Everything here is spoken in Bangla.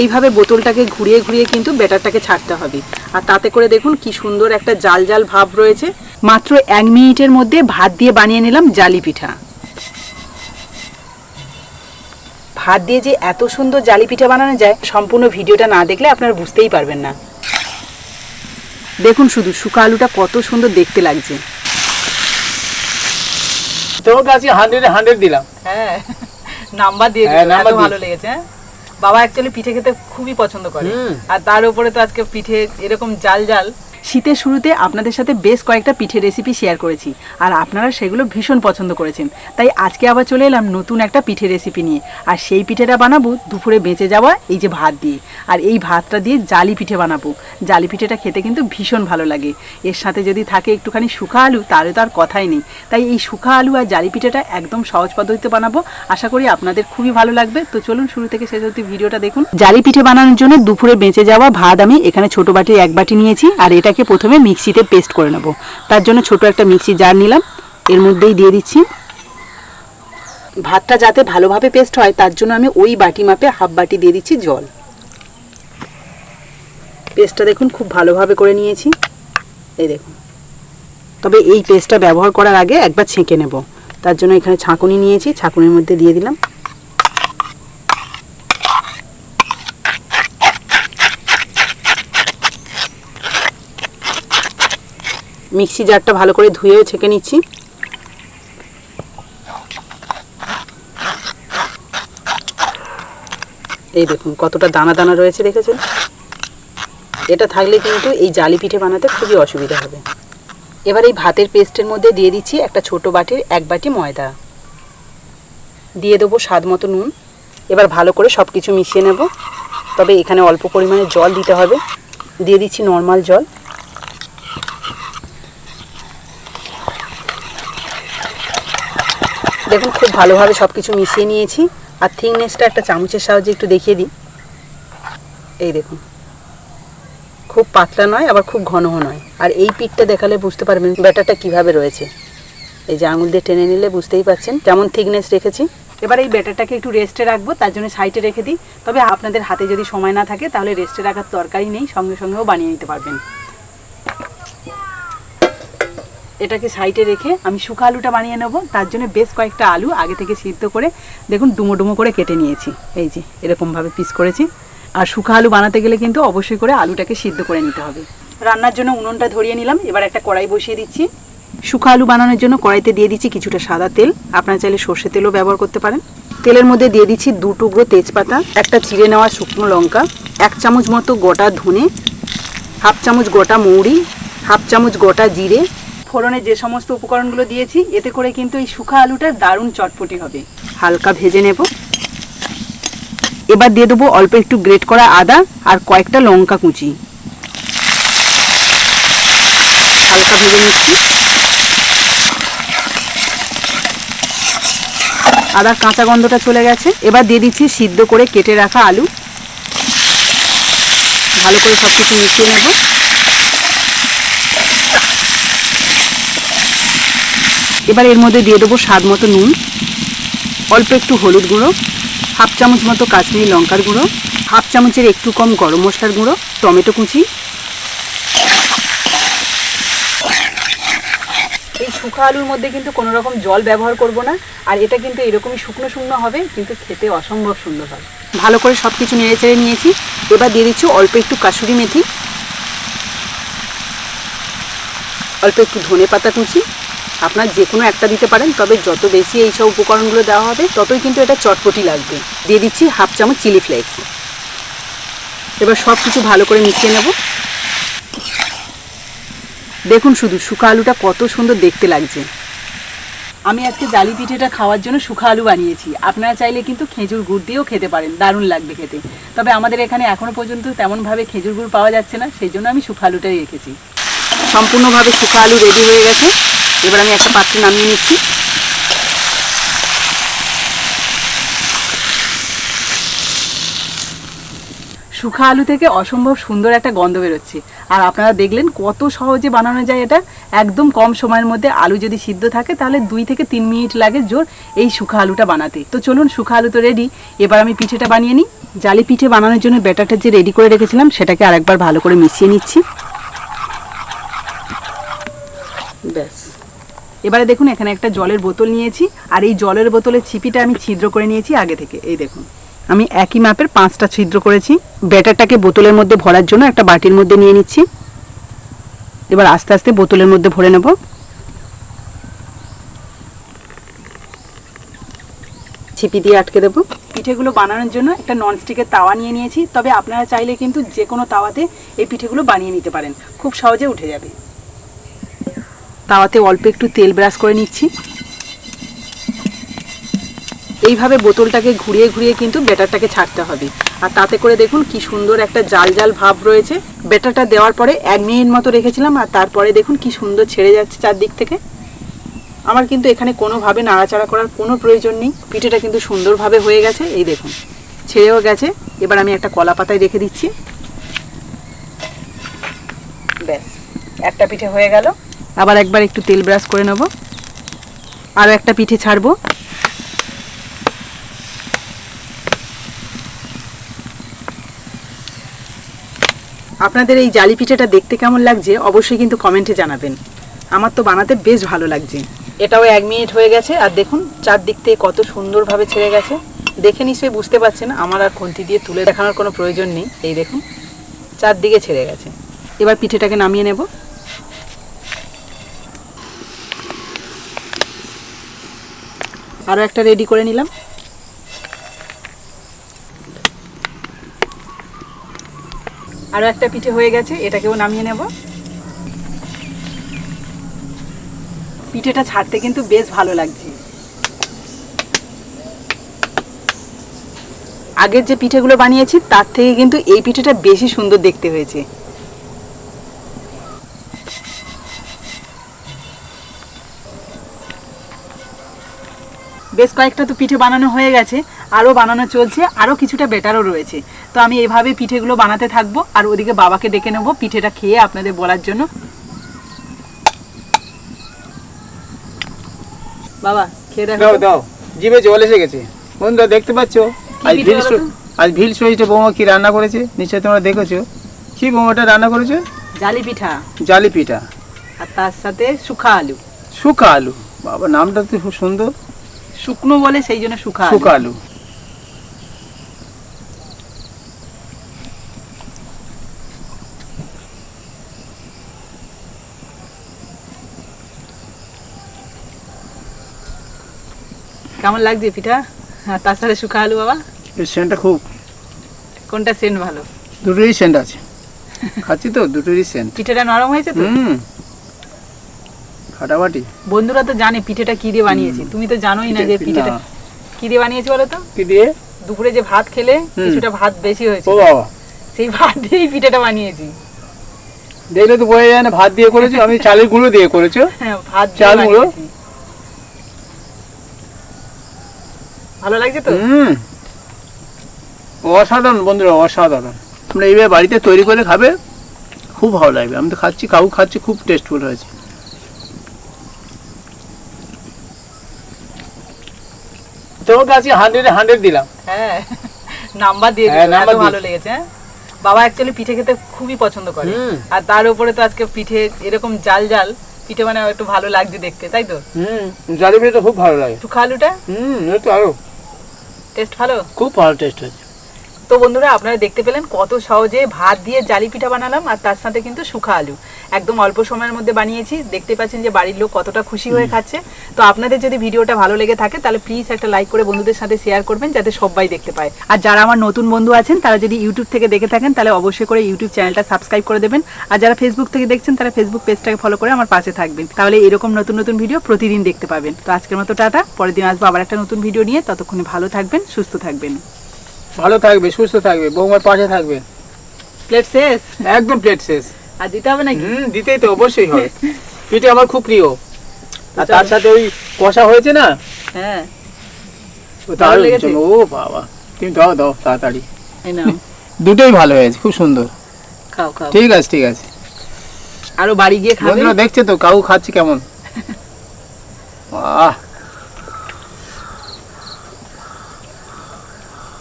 এইভাবে বোতলটাকে ঘুরিয়ে ঘুরিয়ে কিন্তু ব্যাটারটাকে ছাড়তে হবে। আর তাতে করে দেখুন কি সুন্দর একটা জাল জাল ভাব রয়েছে। মাত্র এক মিনিটের মধ্যে ভাত দিয়ে বানিয়ে নিলাম জালি পিঠা। ভাত দিয়ে যে এত সুন্দর জালি পিঠা বানানো যায় সম্পূর্ণ ভিডিওটা না দেখলে আপনারা বুঝতেই পারবেন না। দেখুন শুধু শুকা আলুটা কত সুন্দর দেখতে লাগছে। তোর কাছে হান্ড্রেডে হান্ড্রেড দিলাম। হ্যাঁ নাম্বার দিয়ে হ্যাঁ, ভালো লেগেছে হ্যাঁ? বাবা অ্যাকচুয়ালি পিঠে খেতে খুবই পছন্দ করে। আর তার উপরে তো আজকে পিঠে এরকম জাল জাল শীতের শুরুতে আপনাদের সাথে বেশ কয়েকটা পিঠে রেসিপি শেয়ার করেছি, আর আপনারা সেগুলো ভীষণ পছন্দ করেছেন। তাই আজকে আবার চলে এলাম নতুন একটা পিঠে রেসিপি নিয়ে, আর সেই পিঠেটা বানাবো দুপুরে বেঁচে যাওয়া এই যে ভাত দিয়ে। আর এই ভাতটা দিয়ে জালি পিঠে বানাবো। জালি পিঠেটা খেতে কিন্তু ভীষণ ভালো লাগে। এর সাথে যদি থাকে একটুখানি শুকা আলু, তাহলে তো আর কথাই নেই। তাই এই শুকা আলু আর জালি পিঠেটা একদম সহজ পদ্ধতিতে বানাবো। আশা করি আপনাদের খুবই ভালো লাগবে। তো চলুন শুরু থেকে শেষ অবধি ভিডিওটা দেখুন। জালি পিঠে বানানোর জন্য দুপুরে বেঁচে যাওয়া ভাত আমি এখানে ছোট বাটি এক বাটি নিয়েছি, আর এটাকে প্রথমে মিক্সিতে পেস্ট করে নেব। তার জন্য ছোট একটা মিক্সি জার নিলাম। এর মধ্যেই দিয়ে দিচ্ছি। ভাতটা যাতে ভালোভাবে পেস্ট হয়, তার জন্য আমি ওই বাটি মাপে হাফ বাটি দিয়ে দিচ্ছি জল। পেস্টটা দেখুন, খুব ভালোভাবে করে নিয়েছি। এই দেখুন। তবে এই পেস্টটা ব্যবহার করার আগে একবার ছেঁকে নেব। তার জন্য এখানে ছাঁকুনি নিয়েছি, ছাঁকুনির মধ্যে দিয়ে দিলাম। মিক্সি জারটা ভালো করে ধুয়েও ছেঁকে নিচ্ছি। এই দেখুন, কতটা দানা দানা রয়েছে দেখেছেন? এটা থাকলে কিন্তু এই জালি পিঠে বানাতে খুবই অসুবিধা হবে। এবার এই ভাতের পেস্টের মধ্যে দিয়ে দিচ্ছি একটা ছোট বাটির এক বাটি ময়দা। দিয়ে দেবো স্বাদ মতো নুন। এবার ভালো করে সব কিছু মিশিয়ে নেব। তবে এখানে অল্প পরিমাণে জল দিতে হবে। দিয়ে দিচ্ছি নর্মাল জল। দেখুন, খুব ভালোভাবে সব কিছু মিশিয়ে নিয়েছি। আর থিকনেসটা একটা চামচের সাহায্যে একটু দেখিয়ে দিই। এই দেখুন। খুব পাতলা নয়, আবার খুব ঘনও নয়। আর এই পিঠটা দেখালে বুঝতে পারবেন ব্যাটারটা কীভাবে রয়েছে। এই যে আঙুল দিয়ে টেনে নিলে বুঝতেই পাচ্ছেন কেমন থিকনেস রেখেছি। এবার এই ব্যাটারটাকে একটু রেস্টে রাখব, তার জন্য সাইডে রেখে দিই। তবে আপনাদের হাতে যদি সময় না থাকে, তাহলে রেস্টে রাখার দরকারই নেই, সঙ্গে সঙ্গেও বানিয়ে নিতে পারবেন। এটাকে সাইডে রেখে আমি শুকা আলুটা বানিয়ে নেব। তার জন্য বেশ কয়েকটা আলু আগে থেকে সিদ্ধ করে, দেখুন, ডুমো ডুমো করে কেটে নিয়েছি। এই যে, এরকমভাবে পিস করেছি। আর শুকা আলু বানাতে গেলে কিন্তু অবশ্যই করে আলুটাকে সিদ্ধ করে নিতে হবে। রান্নার জন্য উনুনটা ধরিয়ে নিলাম। এবার একটা কড়াই বসিয়ে দিচ্ছি। শুকা আলু বানানোর জন্য কড়াইতে দিয়ে দিচ্ছি কিছুটা সাদা তেল। আপনারা চাইলে সর্ষে তেলও ব্যবহার করতে পারেন। তেলের মধ্যে দিয়ে দিচ্ছি দু টুকরো তেজপাতা, একটা চিড়ে নেওয়া শুকনো লঙ্কা, এক চামচ মতো গোটা ধনে, হাফ চামচ গোটা মৌরি, হাফ চামচ গোটা জিরে ফোড়নে যে সমস্ত উপকরণগুলো দিয়েছি, এতে করে কিন্তু এই শুকা আলুটা দারুণ চটপটি হবে। হালকা ভেজে নেব। এবার দিয়ে দেবো অল্প একটু গ্রেট করা আদা আর কয়েকটা লঙ্কা কুচি। হালকা ভেজে নিচ্ছি। আদার কাঁচা গন্ধটা চলে গেছে। এবার দিয়ে দিচ্ছি সিদ্ধ করে কেটে রাখা আলু। ভালো করে সব কিছু মিশিয়ে নেব। এবার এর মধ্যে দিয়ে দেবো স্বাদ মতো নুন, অল্প একটু হলুদ গুঁড়ো, হাফ চামচ মতো কাশ্মীরি লঙ্কার গুঁড়ো, হাফ চামচের একটু কম গরম মশলার গুঁড়ো, টমেটো কুচি। এই শুকা আলুর মধ্যে কিন্তু কোনো রকম জল ব্যবহার করব না, আর এটা কিন্তু এরকমই শুকনো শুকনো হবে, কিন্তু খেতে অসম্ভব সুন্দর হবে ভালো করে সব কিছু নেড়ে চেড়ে নিয়েছি, এবার দিয়ে দিচ্ছি অল্প একটু কাসুরি মেথি, অল্প একটু ধনে পাতা কুচি আপনার যে কোনো একটা দিতে পারেন, তবে যত বেশি এই সব উপকরণগুলো দেওয়া হবে, ততই কিন্তু এটা চটপটি লাগবে। দিয়ে দিচ্ছি হাফ চামচ চিলি ফ্লেক্স। এবার সব কিছু ভালো করে মিশিয়ে নেব। দেখুন শুধু শুকা আলুটা কত সুন্দর দেখতে লাগছে। আমি আজকে জালি পিঠেটা খাওয়ার জন্য শুকা আলু বানিয়েছি। আপনারা চাইলে কিন্তু খেজুর গুড় দিয়েও খেতে পারেন, দারুণ লাগবে খেতে। তবে আমাদের এখানে এখনও পর্যন্ত তেমনভাবে খেজুর গুড় পাওয়া যাচ্ছে না, সেই জন্য আমি শুকা আলুটাই রেখেছি। সম্পূর্ণভাবে শুকা আলু রেডি হয়ে গেছে। এবার আমি একটা পাত্রে নামিয়ে নিচ্ছি। শুখা আলু থেকে অসম্ভব সুন্দর একটা গন্ধ বেরোচ্ছে। আর আপনারা দেখলেন কত সহজে বানানো যায় এটা। একদম কম সময়ের মধ্যে আলু যদি সিদ্ধ থাকে, তাহলে দুই থেকে তিন মিনিট লাগে জোর এই শুখা আলুটা বানাতে। তো চলুন শুখা আলু তো রেডি এবার আমি পিঠেটা বানিয়ে নিই। জালি পিঠে বানানোর জন্য ব্যাটারটা যে রেডি করে রেখেছিলাম, সেটাকে আরেকবার ভালো করে মিশিয়ে নিচ্ছি। ব্যাস। এবারে দেখুন, এখানে একটা জলের বোতল নিয়েছি, আর এই জলের বোতলের ছিপিটা আমি ছিদ্র করে নিয়েছি আগে থেকে। এই দেখুন, আমি একই মাপের পাঁচটা ছিদ্র করেছি। ব্যাটারটাকে বোতলের মধ্যে ভরার জন্য একটা বাটির মধ্যে নিয়ে নিচ্ছি। এবার আস্তে আস্তে বোতলের মধ্যে ভরে নেব। ছিপি দিয়ে আটকে দেবো। পিঠেগুলো বানানোর জন্য একটা ননস্টিকের তাওয়া নিয়ে নিয়েছি। তবে আপনারা চাইলে কিন্তু যে কোনো তাওয়াতে এই পিঠেগুলো বানিয়ে নিতে পারেন। খুব সহজে উঠে যাবে। তাওয়াতে অল্প একটু তেল ব্রাশ করে নিচ্ছি। এইভাবে বোতলটাকে ঘুরিয়ে ঘুরিয়ে কিন্তু ব্যাটারটাকে ছাড়তে হবে। আর তাতে করে দেখুন কি সুন্দর একটা জাল জাল ভাব রয়েছে। ব্যাটারটা দেওয়ার পরে এক মিনিট মতো রেখেছিলাম আর তারপরে দেখুন কি সুন্দর ছেড়ে যাচ্ছে চারদিক থেকে। আমার কিন্তু এখানে কোনোভাবে নাড়াচাড়া করার কোনো প্রয়োজন নেই। পিঠেটা কিন্তু সুন্দরভাবে হয়ে গেছে। এই দেখুন, ছেড়েও গেছে। এবার আমি একটা কলা পাতায় রেখে দিচ্ছি। ব্যাস, একটা পিঠে হয়ে গেল। আবার একবার একটু তেল ব্রাশ করে নেব। আরও একটা পিঠে ছাড়বো। আপনাদের এই জালি পিঠেটা দেখতে কেমন লাগছে, অবশ্যই কিন্তু কমেন্টে জানাবেন। আমার তো বানাতে বেশ ভালো লাগছে। এটাও এক মিনিট হয়ে গেছে, আর দেখুন, চারদিক থেকে কত সুন্দরভাবে ছেড়ে গেছে। দেখে নিশ্চয়ই বুঝতে পারছেন, আমার আর খুন্তি দিয়ে তুলে দেখানোর কোনো প্রয়োজন নেই। এই দেখুন, চারদিকে ছেড়ে গেছে। এবার পিঠেটাকে নামিয়ে নেব। আরও একটা রেডি করে নিলাম। আরও একটা পিঠে হয়ে গেছে, এটাকেও নামিয়ে নেব। পিঠেটা ছাড়তে কিন্তু বেশ ভালো লাগছে। আগের যে পিঠেগুলো বানিয়েছি, তার থেকে কিন্তু এই পিঠেটা বেশি সুন্দর দেখতে হয়েছে। বেশ কয়েকটা তো পিঠে বানানো হয়ে গেছে আরও বানানো চলছে আরও কিছুটা বেটারও রয়েছে। তো আমি এভাবে পিঠেগুলো বানাতে থাকব আর ওদিকে বাবাকে ডেকে নেব পিঠেটা খেয়ে আপনাদের বলার জন্য। বাবা খেয়ে দেখো দাও জিভে জল এসে গেছে। বন্ধুরা দেখতে পাচ্ছ? আজ ভিল বলো শো- আজ ভিল সহিতে বৌমা কি রান্না করেছে? নিশ্চয়ই তোমরা দেখেছ। কি বৌমাটা রান্না করেছে? জালি পিঠা। জালি পিঠা। আর তার সাথে আলু। শুকা আলু। বাবা নামটা তো খুব সুন্দর। শুকনো বলে সেই জন্য আলু। শুকা আলু কেমন লাগছে পিঠা? আর তার সাথে শুখা আলু বাবা সেন্টটা খুব কোনটা সেন্ট ভালো? দুটোরই সেন্ট আছে। খাচ্ছি তো দুটোরই সেন্ট। পিঠাটা নরম হয়েছে তো? হুম। ফাটাফাটি? বন্ধুরা তো জানে পিঠেটা কি দিয়ে বানিয়েছি। তুমি তো জানোই না যে পিঠেটা কি দিয়ে বানিয়েছি বলো তো? কি দিয়ে? দুপুরে যে ভাত খেলে কিছুটা ভাত বেশি হয়েছে। ও বাবা। সেই ভাত দিয়েই পিঠেটা বানিয়েছি। দেখলে তো বোঝা যায় না ভাত দিয়ে করেছ আমি চালের গুঁড়ো দিয়ে করেছ। হ্যাঁ ভাত চাল গুঁড়ো? ভালো লাগছে তো? হুম। অসাধারণ বন্ধুরা অসাধারণ। তোমরা এইভাবে বাড়িতে তৈরি করে খাবে খুব ভালো লাগবে। আমি তো খাচ্ছি কাউ খাচ্ছি খুব টেস্টফুল হয়েছে। তোর কাছে হান্ড্রেড হান্ড্রেড দিলাম। হ্যাঁ নাম্বার দিয়ে দিলাম নাম্বার ভালো লেগেছে হ্যাঁ? বাবা অ্যাকচুয়ালি পিঠে খেতে খুবই পছন্দ করে। আর তার উপরে তো আজকে পিঠে এরকম জাল জাল পিঠে মানে একটু ভালো লাগছে দেখতে তাই তো? হুম জালিবিটা তো খুব ভালো লাগে। শুখা আলুটা হুম একটু আরও। টেস্ট ভালো? খুব ভালো টেস্ট হয়েছে। তো বন্ধুরা আপনারা দেখতে পেলেন কত সহজে ভাত দিয়ে জালি পিঠা বানালাম আর তার সাথে কিন্তু শুখা আলু। একদম অল্প সময়ের মধ্যে বানিয়েছি। দেখতে পাচ্ছেন যে বাড়ির লোক কতটা খুশি হয়ে খাচ্ছে। তো আপনাদের যদি ভিডিওটা ভালো লেগে থাকে তাহলে প্লিজ একটা লাইক করে বন্ধুদের সাথে শেয়ার করবেন যাতে সবাই দেখতে পায়। আর যারা আমার নতুন বন্ধু আছেন তারা যদি ইউটিউব থেকে দেখে থাকেন তাহলে অবশ্যই করে ইউটিউব চ্যানেলটা সাবস্ক্রাইব করে দেবেন। আর যারা ফেসবুক থেকে দেখছেন তারা ফেসবুক পেজটাকে ফলো করে আমার পাশে থাকবেন। তাহলে এরকম নতুন নতুন ভিডিও প্রতিদিন দেখতে পাবেন। তো আজকের মতো টাটা পরের দিন আসব আবার একটা নতুন ভিডিও নিয়ে। ততক্ষণে ভালো থাকবেন সুস্থ থাকবেন। ভালো থাকবে সুস্থ থাকবে বৌমার পাশে থাকবে। প্লেট শেষ? একদম প্লেট শেষ। আর দিতে হবে নাকি? হুম দিতেই তো অবশ্যই হবে পিঠে আমার খুব প্রিয়। আর তার সাথে ওই কষা হয়েছে না? হ্যাঁ। ও দারুণ লেগেছে? ও বাবা। তুমি দাও দাও তাড়াতাড়ি। এই নাও। দুটোই ভালো হয়েছে খুব সুন্দর। খাও খাও। ঠিক আছে ঠিক আছে। আরও বাড়ি গিয়ে খাবে? বন্ধুরা দেখছে তো কাউ খাচ্ছে কেমন? আহ